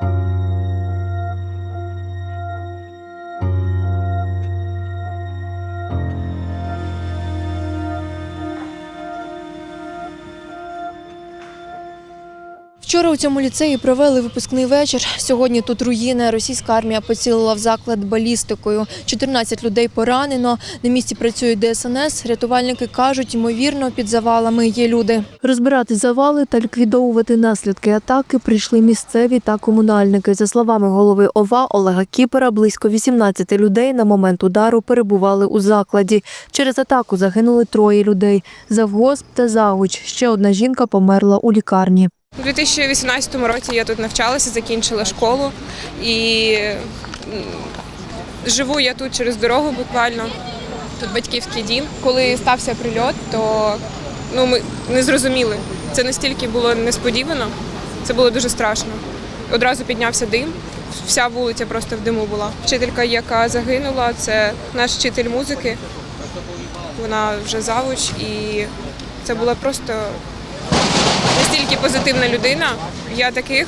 Bye. Вчора у цьому ліцеї провели випускний вечір. Сьогодні тут руїни. Російська армія поцілила в заклад балістикою. 14 людей поранено. На місці працюють ДСНС. Рятувальники кажуть, ймовірно, під завалами є люди. Розбирати завали та ліквідовувати наслідки атаки прийшли місцеві та комунальники. За словами голови ОВА Олега Кіпера, близько 18 людей на момент удару перебували у закладі. Через атаку загинули троє людей. Завгосп та завуч. Ще одна жінка померла у лікарні. У 2018 році я тут навчалася, закінчила школу і живу я тут через дорогу буквально. Тут батьківський дім. Коли стався прильот, то ну, ми не зрозуміли. Це настільки було несподівано, це було дуже страшно. Одразу піднявся дим, вся вулиця просто в диму була. Вчителька, яка загинула, це наш вчитель музики. Вона вже завуч, і це була просто настільки позитивна людина. Я таких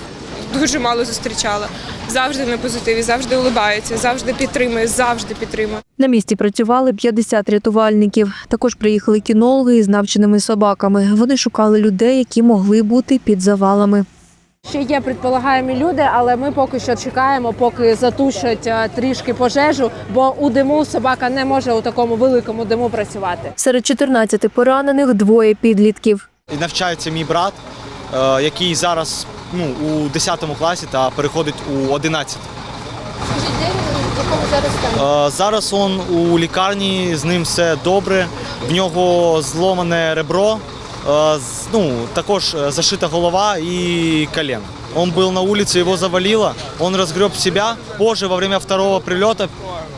дуже мало зустрічала. Завжди на позитиві, завжди улибається, завжди підтримує, завжди підтримує. На місці працювали 50 рятувальників. Також приїхали кінологи із навченими собаками. Вони шукали людей, які могли бути під завалами. Ще є предполагаємі люди, але ми поки що чекаємо, поки затушать е, трішки пожежу, бо у диму собака не може у такому великому диму працювати. Серед 14 поранених двоє підлітків. Навчається мій брат, е, який зараз ну, у 10 класі та переходить у 11. Скажіть, де він в якому зараз стані? Е, Зараз він у лікарні, з ним все добре. В нього зломане ребро, е, ну, також зашита голова і колено. Он был на улице, его завалило, он разгреб себя. Позже, во время второго прилета,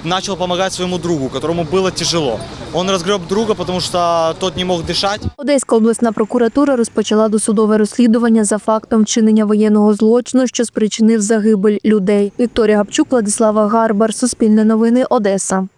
начал помогать своему другу, которому было тяжело. Он разгреб друга, потому что тот не мог дышать. Одеська обласна прокуратура розпочала досудове розслідування за фактом вчинення воєнного злочину, що спричинив загибель людей. Вікторія Гапчук, Владислава Гарбар, Суспільне новини, Одеса.